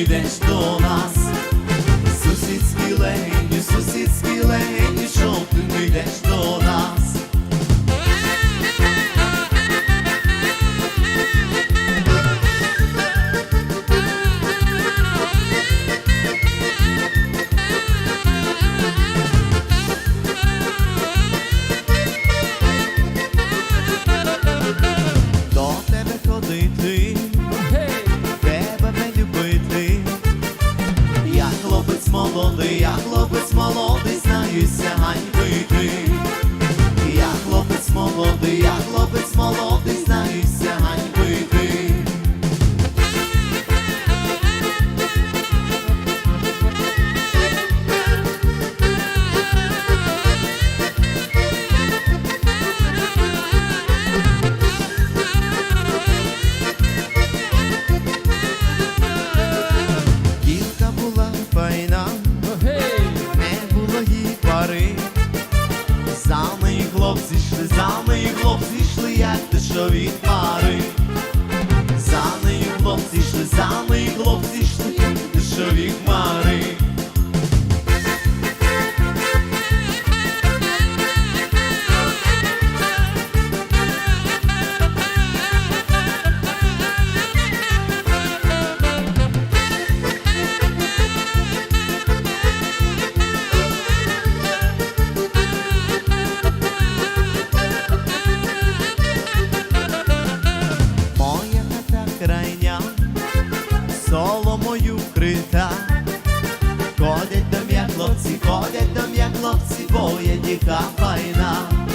йдеш до нас, сусідські лені, сусідські лені. 对呀 що від пари. Ходять до мене хлопці, ходять до мене хлопці, бо є діка файна.